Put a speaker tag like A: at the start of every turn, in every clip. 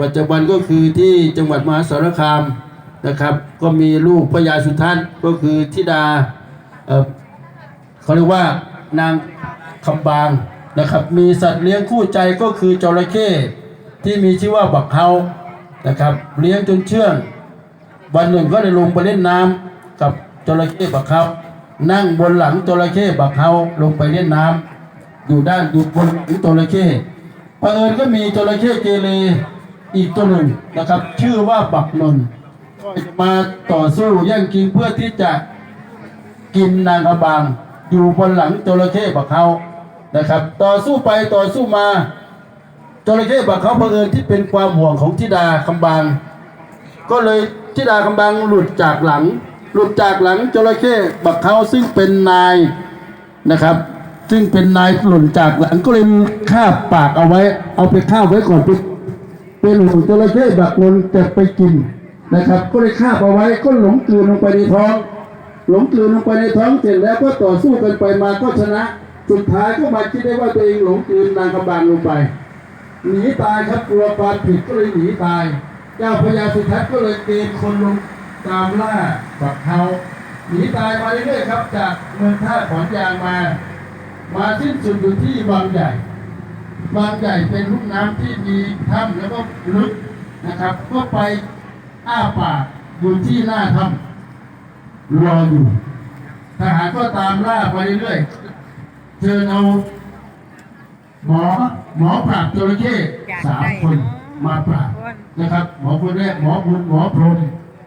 A: ปัจจุบันก็คือที่จังหวัดมหาสารคามนะครับ ก็มีลูกพญาสุทัศน์ก็คือธิดาเเขาเรียกว่านางคำบางนะครับ มีสัตว์เลี้ยงคู่ใจก็คือจระเข้ที่มีชื่อว่าบักเฮานะครับ เลี้ยงจนเชื่อง วันหนึ่งก็ได้ลงไปเล่นน้ำกับจระเข้บักเฮานั่งบนหลังจระเข้บักเฮาลงไปเล่นน้ำอยู่ด้านอยู่บนหลังจระเข้เอิญก็มีจระเข้เกเร อีกตัวหนึ่งนะครับ ชื่อว่าบักนนมาต่อสู้แย่งกินเพื่อที่จะกินนางกระบาง อยู่บนหลังจระเข้บักเฮานะครับ ต่อสู้ไปต่อสู้มาจระเข้บักเฮาเผอิญที่เป็นความห่วงของธิดาคำบาง ก็เลยทิดากำบังหลุดจากหลัง หลุดจากหลังจระเข้บักเขาซึ่งเป็นนายนะครับ ซึ่งเป็นนายหล่นจากหลังก็เลยคาบปากเอาไว้ เอาไปข้าวไว้ก่อนเป็ เป็นหลงจระเข้บักนนจะไปกินนะครับ ก็เลยคาบเอาไว้ก็หลงกลืนลงไปในท้อง หลงกลืนลงไปในท้องเสร็จแล้วก็ต่อสู้กันไปมาก็ชนะ สุดท้ายก็มาคิดได้ว่าตัวเองหลงกลืนนางกำบังลงไปหนีตายครับกลัวความผิดก็เลยหนีตาย เจ้าพญาสุทัศน์ก็เลยเกณฑ์คนลงตามล่าบักเขาหนีตายมาเรื่อยๆครับ จากเมืองท่าขอนยางมา มาสิ้นสุดอยู่ที่บางใหญ่ บางใหญ่เป็นลุ่มน้ำที่มีถ้ำแล้วก็ลึกนะครับ ก็ไปอ้าปากอยู่ที่หน้าถ้ำรออยู่ ทหารก็ตามล่าไปเรื่อยๆเชิญเอาหมอหมอปราบจระเข้สามคนมาปราบนะครับ หมอคนแรกหมอบุญหมอพรม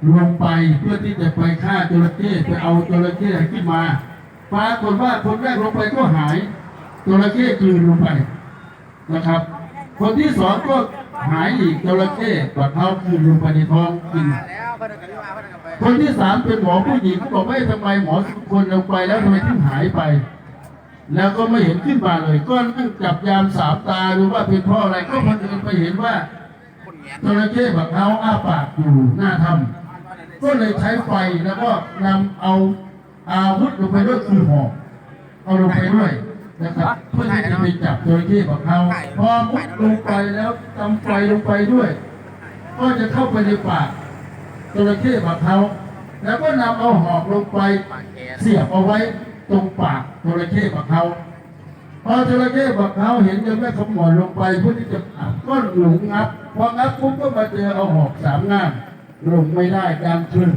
A: ลงไปเพื่อที่จะไปฆ่าจระเข้ไปเอาจระเข้ขึ้นมาปรากฏว่าคนแรกลงไปก็หายจระเข้กลืนลงไป นะครับ คนที่สองก็หายอีกจระเข้กอดเท้ากลืนลงไปในท้องกินคนที่สามเป็นหมอผู้หญิงเขาบอกว่าทำไมหมอสุคนลงไปแล้วทำไมถึงหายไป แล้วก็ไม่เห็นขึ้นมาเลยก็นั่งจับยามสามตาดูว่าเป็นเพราะอะไรก็พันเอิญไปเห็นว่าจระเข้บักเท้าอ้าปากอยู่หน้าถ้ำก็เลยใช้ไฟแล้วก็นำเอาอาวุธลงไปด้วยคือหอกเอาลงไปด้วย นะครับเพื่อที่จะไปจับจระเข้บักเท้าพอมุดลงไปแล้วทำไฟลงไปด้วย ก็จะเข้าไปในปากจระเข้บักเท้าแล้วก็นำเอาหอกลงไปเสียบเอาไว้ตรงปากจระเข้บักเขาพอจระเข้บักเขาเห็นยังไม่ขมวดลงไปเพื่อที่จะอับก็หลงงับพองับปุ๊บก็มาเจอเอาหอกสามง่ามลงไม่ได้ดังขึ้น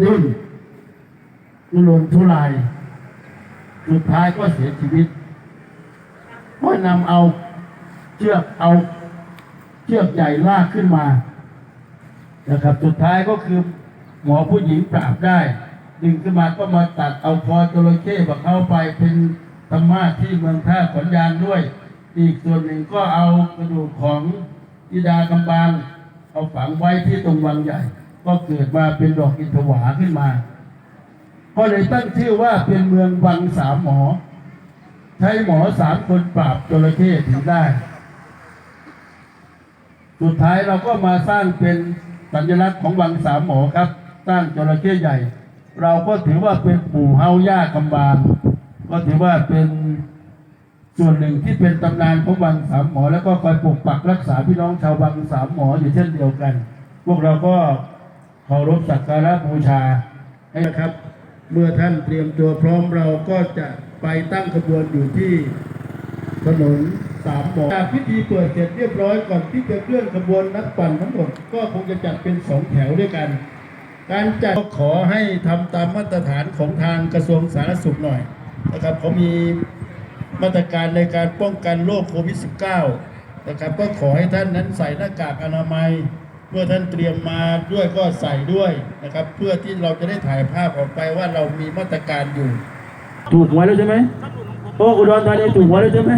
A: ดิ้นลงทุลาย สุดท้ายก็เสียชีวิตก็นำเอาเชือกเอาเชือกใหญ่ลากขึ้นมา นะครับ สุดท้ายก็คือหมอผู้หญิงปราบได้ ดึงขึ้นมาก็มาตัดเอาคอจระเข้บักเข้าไปเป็นธรรมาสที่เมืองท่าขอนยางด้วย อีกส่วนหนึ่งก็เอากระดูกของอิดากำบางเอาฝังไว้ที่ตรงวังใหญ่ ก็เกิดมาเป็นดอกอินทวาขึ้นมา ก็เลยตั้งชื่อว่าเป็นเมืองวังสามหมอ ใช้หมอสามคนปราบจระเข้ถึงได้ สุดท้ายเราก็มาสร้างเป็นสัญลักษณ์ของวังสามหมอครับ สร้างจระเข้ใหญ่ เราก็ถือว่าเป็นปู่เฮาย่ากำบาลก็ถือว่าเป็นส่วนหนึ่งที่เป็นตำนานของวังสามหมอ แล้วก็คอยปกปักรักษาพี่น้องชาววังสามหมออยู่เช่นเดียวกัน พวกเราก็เคารพสักการะบูชาให้นะครับ เมื่อท่านเตรียมตัวพร้อมเราก็จะไปตั้งขบวนอยู่ที่ถนนสามหมอจากพิธีเปิดเสร็จเรียบร้อยก่อนที่จะเคลื่อนขบวนนักปั่นทั้งหมด ก็คงจะจัดเป็นสองแถวด้วยกัน การจัดก็ขอให้ทำตามมาตรฐานของทางกระทรวงสาธารณสุขหน่อยนะครับเขามีมาตรการในการป้องกันโรคโควิด -19 นะครับก็ขอให้ท่านนั้นใส่หน้ากากอนามัย เมื่อท่านเตรียมมาด้วยก็ใส่ด้วยนะครับ เพื่อที่เราจะได้ถ่ายภาพออกไปว่าเรามีมาตรการอยู่ถูกหวยแล้วใช่ไหมโอ้อุดรธานีถูกหวยแล้วใช่ไหม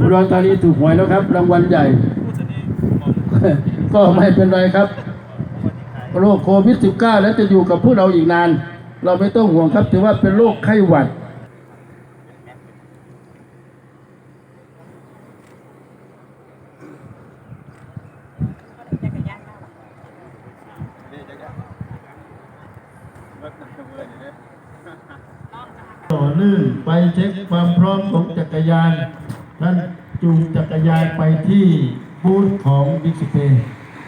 A: อุดรธานีถูกหวยแล้วครับ รางวัลใหญ่ ก็ไม่เป็นไรครับโรคโควิด -19 แล้วจะอยู่กับพวกเราอีกนาน เราไม่ต้องห่วงครับ ถือว่าเป็นโรคไข้หวัด นื่นไปเช็คความพร้อมของจักรยานท่านจูงจักรยานไปที่บูธของบิ๊กสเป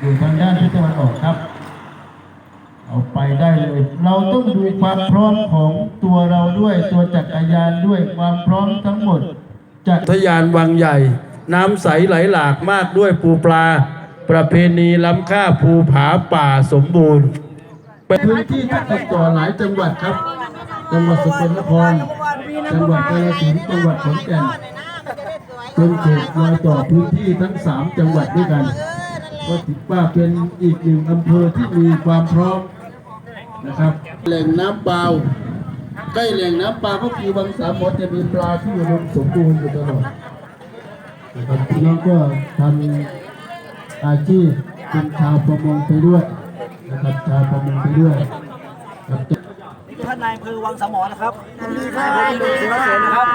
A: อยู่ทางด้านทิศตะวันออกครับ เอาไปได้เลย เราต้องดูความพร้อมของตัวเราด้วยตัวจักรยานด้วยความพร้อมทั้งหมดจากทยานวังใหญ่ น้ำใสไหลหลากมากด้วยปูปลา ประเพณีล้ำค่าภูผาป่าสมบูรณ์เป็นพื้นที่ที่ติดต่อหลายจังหวัดครับ จังหวัดสกลนคร จังหวัดกาฬสินธุ์จังหวัดขอนแก่นเป็นเขตรอยต่อพื้นที่ทั้งสามจังหวัดด้วยกัน ก็ถือว่าเป็นอีกหนึ่งอำเภอที่มีความพร้อมนะครับ แหล่งน้ำเปล่าใกล้แหล่งน้ำเปล่าก็คือบางสามหมดจะมีปลาที่อุดมสมบูรณ์อยู่ตลอดนะครับพี่น้องก็ทำอาชีพเป็นชาวประมงไปด้วยนะครับชาวประมงไปด้วยครับ
B: ท่านนายอำเภอวังสมอนะครับนายอำเภอสุรเสนนะครับ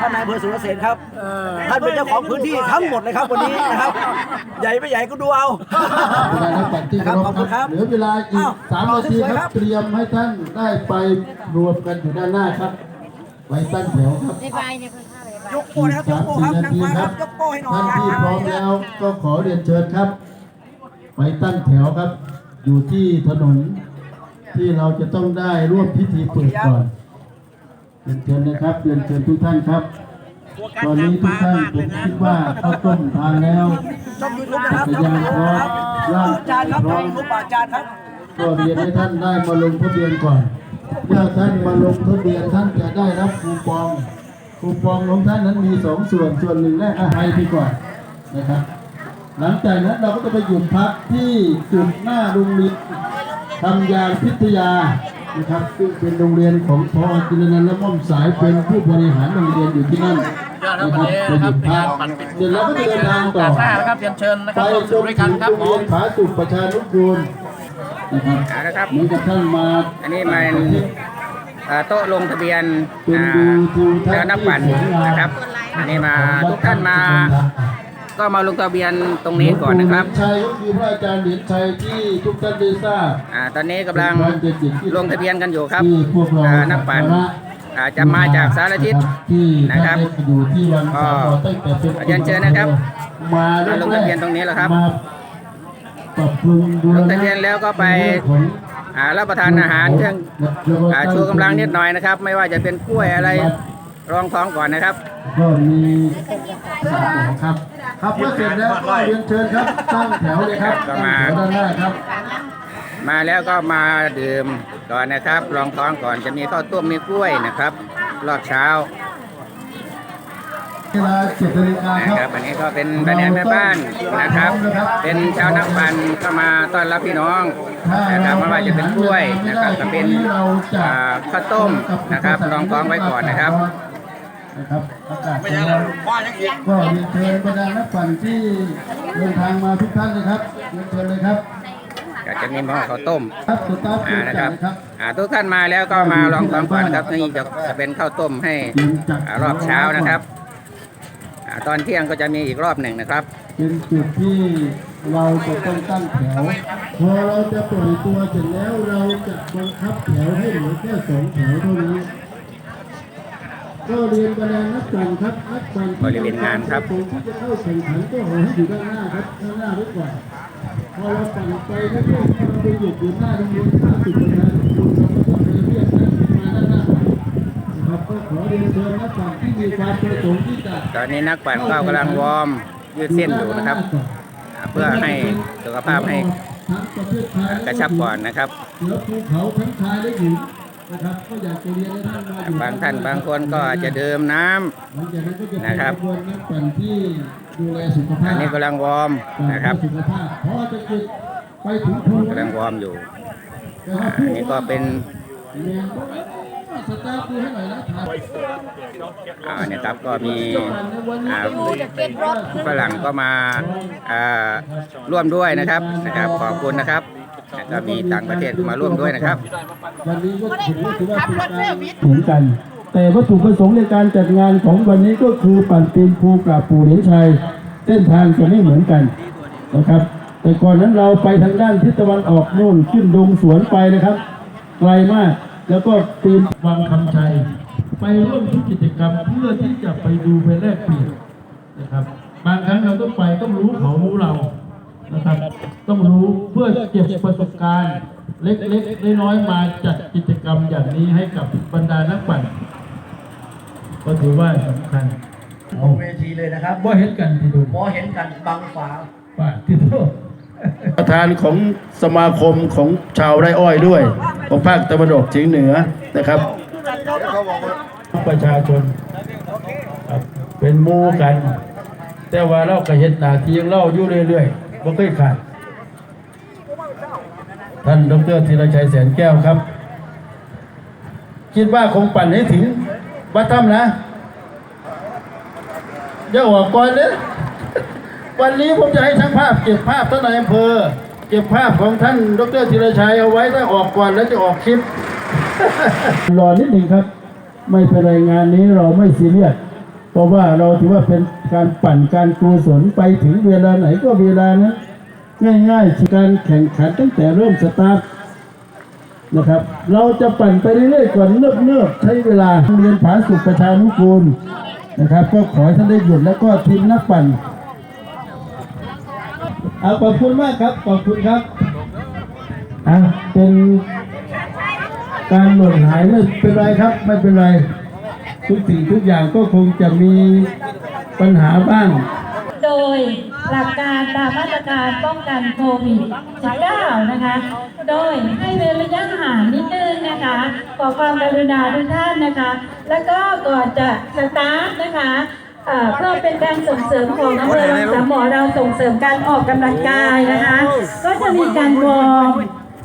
B: ท่านนายอำเภอสุรเสนครับท่านเป็นเจ้าของพื้นที่ทั้งหมดเลยครับวันนี้นะครับ ใหญ่ไม่ใหญ่ก็ดูเอา
A: เวลานักปั่นที่เคารพ
B: ขอบคุณ
A: ค
B: ครั
A: รับบเหลือเวลาอีก
B: อ้าว
A: สามนาที
B: สวย
A: ค
B: ๆครั
A: รับบเตรียมให้ท่านได้ไปรวมกันอยู่ด้านหน้าครับไว้ตั้งแถวครับ
C: ในใบเนี่ยเพิ่งเข้าเลย
B: ยกโป้นะครับยกโป้ครับนางฟ้าครับยกโป้ให้หน่อย
A: ท่านที่พร้อมแล้วก็ขอเรียนเชิญครับ ไปตั้งแถวครับ อยู่ที่ถนน ที่เราจะต้องได้ร่วมพิธีเปิดก่อนเรียนเชิญนะครับเรียนเชิญทุกท่านครับ ตอนนี้ทุกท่านผมคิดว่าข้าวต้มทานแล้ว
B: ช่องยูทูบนะครับ
A: จักร
B: ช่อง
A: ยาน
B: ยู
A: พร้อม
B: ครับ
A: ร่าง
B: จานครับ
A: พร้อม
B: ยูทูบป่าจานครับ
A: ก็เรียนให้ท่านได้มาลงทะเบียนก่อนเมื่อท่านมาลงทะเบียนท่านจะได้รับคูปอง คูปองของท่านนั้นมีสองส่วนส่วนหนึ่งแรกอาหารไปก่อนนะครับ หลังจากนั้นเราก็จะไปหยุดพักที่จุดหน้าโรงเรียน ทำยางพิทยานะครับซึ่งเป็นโรงเรียนของพอจินนันท์และม่อมสายเป็นผู้บริหารโรงเรียนอยู่ที่นั่นนะครับไปหยุดพักเดี๋ยวเราก็จะเดินทางต่อ
D: หน้านะครับเรียนเชิญนะค
A: ไป
D: รับร่วม
A: จ
D: สนุก
A: น
D: ด้วย
A: ถึ
D: กัน
A: ง
D: ครับ
A: โรง
D: ผ
A: เรีย
D: ม
A: นผาสุกประชานุกูลนะครับ
D: เอาละครับ
A: เหมือนกับท่านมา
D: อันนี้มันเอ่อโต๊ะลงทะเบียน
A: เป็น
D: อ่า
A: ดูทิวทัศ
D: แล้ว
A: น์
D: นับปั่นนะครับ อันนี้มาทุกท่านมา ก็มาลงทะเบียนตรงนี้ก่อนนะครับ
A: หลวงปู่เหรียญชัยก็คือพระอาจารย์เหรียญชัยที่ทุกท่านได้ทราบ
D: อ่าตอนนี้กำลังลงทะเบียนกันอยู่ครับ
A: ที่พวกเรา
D: อ่านักปั่นอาจจะมาจากสารทิศ
A: ที่
D: นะครับ
A: ท่าได้อยู่ที่วังสามหมอตั้งแต่เป็น
D: เรียนเชิญนะครับ
A: มา
D: มาลงทะเบียนตรงนี้แหละครับ
A: มาปรับปรุงดู
D: ลงทะเบียนแล้วก็ไป
A: ของ
D: อ่ารับประทานอาหารเครื่องอ่าชูกำลังนิดหน่อยนะครับ ไม่ว่าจะเป็นกล้วยอะไร รองท้องก่อนนะครับ
A: ก็มีสามแถวครับ ครับเมื่อเสร็จแล้วก็เรียนเชิญครับตั้งแถวเลยครับ
D: ก็
A: ตั้ง
D: มา
A: แถวด้านหน้าครับ
D: มาแล้วก็มาดื่มก่อนนะครับ รองท้องก่อนจะมีข้าวต้มมีกล้วยนะครับ รอบเช้า
A: เวลาเจ็ดนาฬิกา
D: นะ
A: ค
D: ค
A: รั
D: รั
A: บบ
D: อันนี้ก็เป็นแม่แม่แม่บ้านนะครับ เป็นชาวนักปั่นก็มาต้อนรับพี่น้องนะครับไม่ว่าจะเป็นกล้วยนะครับก็เป็นอ่าข้าวต้มนะครับรองท้องไว้ก่อนนะครับ
A: นะครับอากาศร้อนก็เรียนเชิญบรรดานักปั่นที่เดินทางมาทุกท่านเลยครับเรียนเชิญเลยครับ
D: ก็จะมีหม้อข้าวต้ม
A: ครับสตาฟ
D: อ่า
A: เชิญ
D: นะค
A: จั
D: รั
A: ด
D: บ
A: เลยครับ
D: อ่าทุกท่านมาแล้วก็มาลองท้องก่อนครับนี่จะจะเป็นข้าวต้มให้อ่ารอบเช้านะครับอ่าตอนเที่ยงก็จะมีอีกรอบหนึ่งนะครับ
A: เป็นจุดที่เราจะต้องตั้งแถวพอเราจะปล่อยตัวเสร็จแล้วเราจะบังคับแถวให้เหลือแค่สองแถวเท่านั้น ก็เรียนประดานนักปั่นครับนักปั่น
D: บริเวณงานครับ
A: ผมที่จะเข้าแข่งขันก็ขอให้อยู่ด้านหน้าครับด้านหน้าไว้ก่อนพอเราปั่นไปแล้วก็เราไปหยุดอยู่หน้าโรงเรียนขาสุดประชาชนเราก็ต้องไปเรียกท่านมาด้านหน้านะครับก็ขอเรียนเชิญนักปั่นที่มีความประสงค์ที่จะ
D: ตอนนี้นักปั่นก็กำลังวอร์มยืดเส้นอยู่นะครับอ่าเพื่อให้สุขภาพให้อ่ากระชับก่อนนะครับ
A: เหนือภูเขาทั้งชายและหญิง นะครับก็อยากจะเรียนให้ท่านมาอยู่
D: บางท่านบางคนก็อาจจะดื่มน้ำ
A: หลังจากนั้นก็จะเป็น
D: นะครับ
A: ขบวนนักปั่นที่ดูแลสุขภา
D: อั
A: พ
D: นนี้กำลังวอร์มนะครับ
A: สุขภาพเพราะจะเกิดไปถึงภู
D: กำลังวอร์มอยู่
A: แต่ว่า
D: อั
A: ภู
D: นนี้ก็เป็น
A: แรงสตาร์ทดูให้หน่อยนะถ่าย
D: อ่าเนี่ยครับก็มีอ่า
C: เก็ตรถ
D: ฝรั่งก็มาอ่าร่วมด้วยนะครับนะครับ ขอบคุณนะครับ แล้วก็มีต่างประเทศมาร่วมด้วยนะครับ
A: วันนี้ก็ถือว่าถือว่าเป็นการถึงกัน แต่วัตถุประสงค์ในการจัดงานของวันนี้ก็คือปั่นปีนภูกราบปู่เหรียญชัย เส้นทางจะไม่เหมือนกันนะครับ แต่ก่อนนั้นเราไปทางด้านทิศตะวันออกนู่นขึ้นดงสวนไปนะครับ ไกลมากแล้วก็ปีนวังคำชัย ไปร่วมทุกกิจกรรมเพื่อที่จะไปดูไปแลกเปลี่ยนนะครับกบางครั้งเราต้องไปต้องรู้เขารู้เรานะครับ ต้องรู้เพื่อเก็บประสบการณ์ เล็กๆน้อยๆมาจัดกิจกรรมอย่างนี้ให้กับบรรดานักปั่นก็ถือว่าสำคัญ
B: ลงเวทีเลยนะครับ
A: ว่าเห็นกันที่ดู
B: พอเห็นกันบังฝา
A: ว่าที่ดูประธานของสมาคมของชาวไร่อ้อยด้วย ของภาคตะวันออกเฉียงเหนือนะครับ ประชาชนครับเป็นหมู่กัน แต่ว่าเราก็เห็นหน้าที่ของเราอยู่เรื่อยๆบ่เคยขาด ท่านดรธีรชัยแสนแก้วครับ คิดว่าคงปั่นให้ถึงวัดถ้ำนะอย่าออกก่อนเลยวันนี้ผมจะให้ช่างภาพเก็บภาพท่านนายอำเภอ เก็บภาพของท่านดรธีรชัยเอาไว้ถ้าออกก่อนแล้วจะออกคลิปรอนิดหนึ่งครับ ไม่เป็นไรงานนี้เราไม่ซีเรียสเพราะว่าเราถือว่าเป็นการปั่นการกุศลไปถึงเวลาไหนก็เวลานั้น ง่ายๆการแข่งขันตั้งแต่เริ่มสตาร์ทนะครับ เราจะปั่นไปเรื่อยๆก่อนเนิบๆใช้เวลาเรียนผาสุขประชานุกูลนะครับ ก็ขอให้ท่านได้หยุดแล้วก็ทีมนักปั่นเอาขอบคุณมากครับขอบคุณครับอะเป็นการหล่นหายไม่เป็นไรครับ ไม่เป็นไร ทุกสิ่งทุกอย่างก็คงจะมีปัญหาบ้าง
E: โดยหลักการตามมาตรการป้องกันโควิด -19 นะคะ โดยให้เว้นระยะห่างนิดนึงนะคะขอความกรุณาทุกท่านนะคะ แล้วก็ก่อนจะสตาร์ทนะคะเอ่อเพื่อเป็นการส่งเสริมของอำเภอวังสามหมอเราส่งเสริมการออกกำลังกายนะคะ ก็จะมีการวอร์ม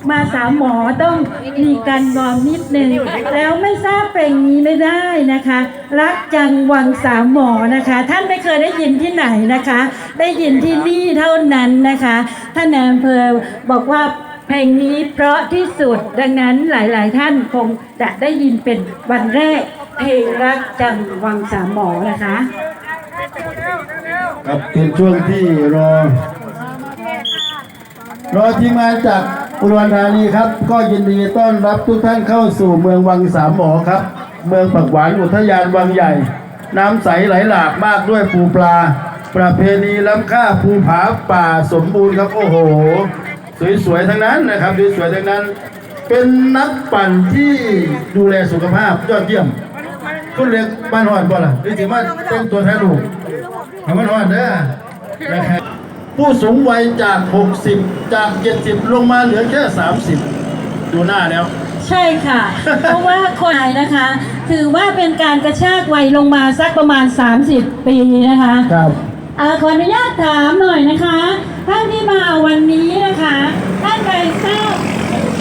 E: มาสามหมอต้องมีการวอร์มนิดนึงแล้วไม่ทราบเพลงนี้ไม่ได้นะคะ รักจังวังสามหมอนะคะ ท่านไม่เคยได้ยินที่ไหนนะคะ ได้ยินที่นี่เท่านั้นนะคะ ท่านนายอำเภอบอกว่าเพลงนี้เพราะที่สุดดังนั้นหลาย ๆ ท่านคงจะได้ยินเป็นวันแรก เพลงรักจังวังสามหมอนะคะ
A: ครับเป็นช่วงที่รอ รอทีมงานจาก อุดรธานีครับ ก็ยินดีต้อนรับทุกท่านเข้าสู่เมืองวังสามหมอครับ เมืองผักหวานอุทยานวังใหญ่ น้ำใสไหลหลากมากด้วยปูปลา ประเพณีล้ำค่าภูผาป่าสมบูรณ์ครับโอ้โห สวยๆทั้งนั้นนะครับสวยๆทั้งนั้น เป็นนักปั่นที่ดูแลสุขภาพยอดเยี่ยมคุณเล็กบ้านหอดบ่ล่ะหรือถือว่าแต่งตัวแทนลูกบ้านหอดเด้อนะครับ ผู้สูงวัยจาก 60 จาก 70 ลงมาเหลือแค่ 30 ดูหน้าแล้ว
E: ใช่ค่ะ เพราะว่าคนไทยนะคะ ถือว่าเป็นการกระชากวัยลงมาสักประมาณ 30 ปีนะคะ
A: ครับ
E: อาขออนุญาตถามหน่อยนะคะ ท่านที่มาวันนี้นะคะ ท่านใดทราบ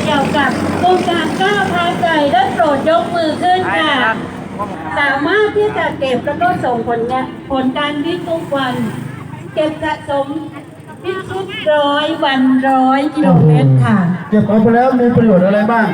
E: เกี่ยวกับโครงการก้าวท้าใจได้โปรดยกมือขึ้นค่ะสามารถที่จะเก็บแล้วก็ส่งผลเนี่ยผลการวิ่งทุกวัน เก็บสะสม พิชิตร้อยวันร้อยกิโลเมตรค่ะ
A: เก็บเอาไปแล้วมีประโยชน์อะไรบ้าง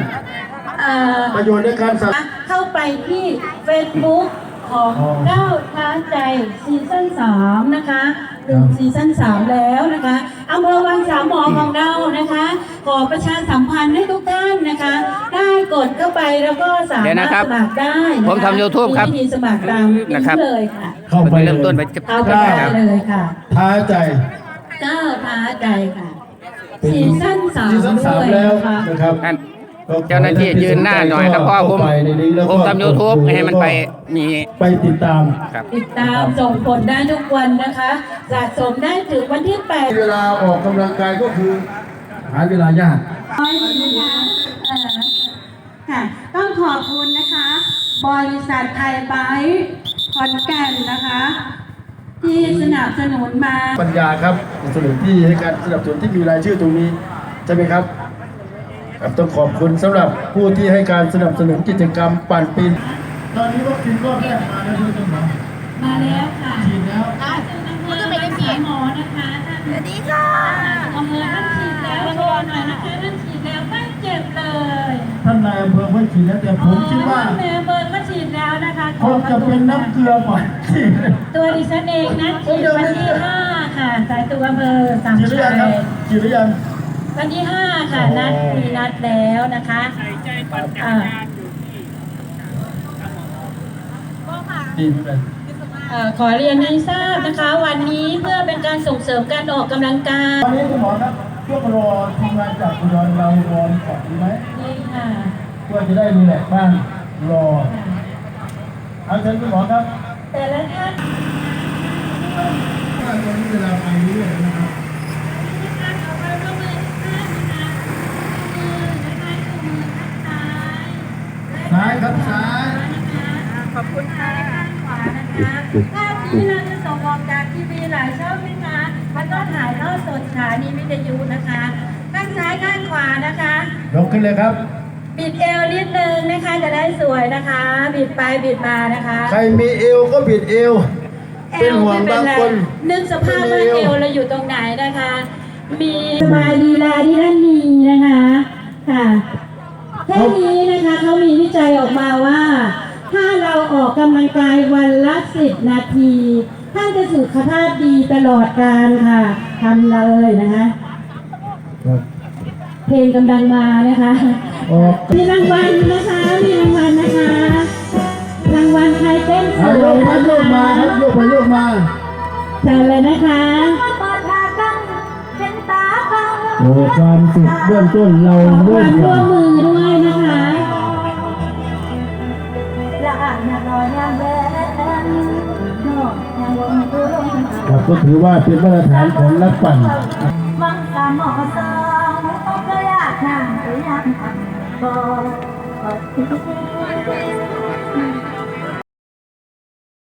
E: เอ่อ
A: ประโยชน์ในการสับ
E: เข้าไปที่ Facebook ของ
A: อ๋อ
E: ก้าวท้าใจซีซั่น3นะคะถึงซีซั่น3แล้วนะคะอำเภอวังสามหมอของเรานะคะ ขอประชาสัมพันธ์ให้ทุกท่านนะคะ ได้กดเข้าไปแล้วก็สา
D: เดี๋ยว
E: มาร
D: นะ
E: ถ
D: ครับ
E: สมัครได้นะคะ
D: ผมทำ YouTube ครับ
E: มีวิธีสมัครตามนี้
D: นะครับ
E: เลยค่ะ
A: เข้าไป
D: เริ่มต้นไปจะ
E: เข้าไปได้เลยค่ะ
A: ท้าใจ
E: ก้าวท้าใจค่ะ
A: เป็น
E: ซีซั่นสาม
A: ซีซั่นสาม
E: ด้วย
A: แล้ว
E: นะคะ
A: นะครับ
D: ท่านเจ้าหน้าที่ยืนหน้าหน่อยครับเพราะผม
A: เข้าไปในนี้แล้วก็
D: ผมทำ YouTube ให้มันไปมี
A: ไปติดตาม
D: ครับ
E: ติดตามส่งผลได้ทุกวันนะคะสะสมได้ถึงวันที่8
A: เวลาออกกำลังกายก็คือ หาเวลายาก
E: ร้อยนะคะเอ่อค่ะต้องขอบคุณนะคะ บริษัทไทยไบค์ขอนแก่นนะคะ ที่สนับสนุนมา
A: ปัญญาครับสนับสนุนที่ให้การสนับสนุนที่มีรายชื่อตรงนี้ใช่ไหมครับครับต้องขอบคุณสำหรับผู้ที่ให้การสนับสนุนกิจกรรมปั่นปีนตอนนี้วัคซีนรอบแรกมาแล้วด้วยใช่ไหม
E: มาแล้วค่ะ
A: ฉีดแล้ว
E: มันก็ไม่ได้ฉีดหมอนะคะท่านสวัสดีค่ะอำเภอท่านฉีดแล้วโชว์หน่อยนะคะท่านฉีดแล้วไม่เจ็บเลย
A: ท่านนายอำเภอไม่ฉีดแล้วแต่ผมคิดว่า
E: คะ
A: คงจะเป็นน้ำเกลือก่อนฉีด
E: ตัวดิฉันเองนะฉีดวันที่ห้าค่ะ สายตัวอำเภอสาม
A: ฉีดหรือ
E: ชั
A: ยังครับ
E: ย
A: ฉีดหรือยัง
E: วันที่ห้าค่ะ
A: อ๋อ
E: นัดมีนัดแล้วนะคะอ่า
A: ดีเหมือนกัน
E: เอ่อขอเรียนให้ทราบนะคะ วันนี้เพื่อเป็นการส่งเสริมการออกกำลังกาย
A: ตอนนี้คุณหมอครับช่วงรอทีมงานจากอุดรเราวอร์มก่อนดีไหม
E: นี่ค่ะ
A: เพื่อจะได้รีแลกซ์บ้างรอ เอาเชิญคุณหมอครับ
E: แต่ละท่าน
A: ตอนนี้เวลาไปเรื่อยนะครับ
E: การขอความร่วมมือทุกท่านนะคะมือนะคะชูมือข้างซ้าย
A: ซ้ายครับซ้าย
E: ขอบคุณค่ะข้างขวานะคะภาพที่เราจะส่งออกจากทีวีหลายช่องนะคะแล้วก็ถ่ายทอดสดสถานีวิทยุนะคะ ข้างซ้ายข้างขวานะคะ
A: ยกขึ้นเลยครับ
E: บิดเอวนิดนึงนะคะจะได้สวยนะคะ บิดไปบิดมานะคะ
A: ใครมีเอวก็บิดเอว เป็นห่วงบางคน
E: นึกสภาพว่าเอวเราอยู่ตรงไหนนะคะ มีสบายดีลาที่ท่านมีนะคะค่ะแค่นี้นะคะเขามีวิจัยออกมาว่า ถ้าเราออกกำลังกายวันละสิบนาทีท่านจะสุขภาพดีตลอดการค่ะทำเลยนะคะเพลงกำลังมานะคะ
A: ออก
E: มีรางวัลนะคะ มีรางวัลนะคะ รางวัลใครเต้นส
A: เอา
E: วย
A: โยก
E: นะ
A: มาโย
E: คะ
A: กมาครับโยกไปโยกมา
E: เชิญเลยนะคะ
A: โอ้ความสุขเบื้องต้นเรา
E: ขอค
A: ร่ว
E: วามม
A: กั
E: ร่วนมมือด้วยนะคะ
A: ครับก็ถือว่าเป็นมาตรฐานของนักปั่น
F: มังสามหมอสอง ก็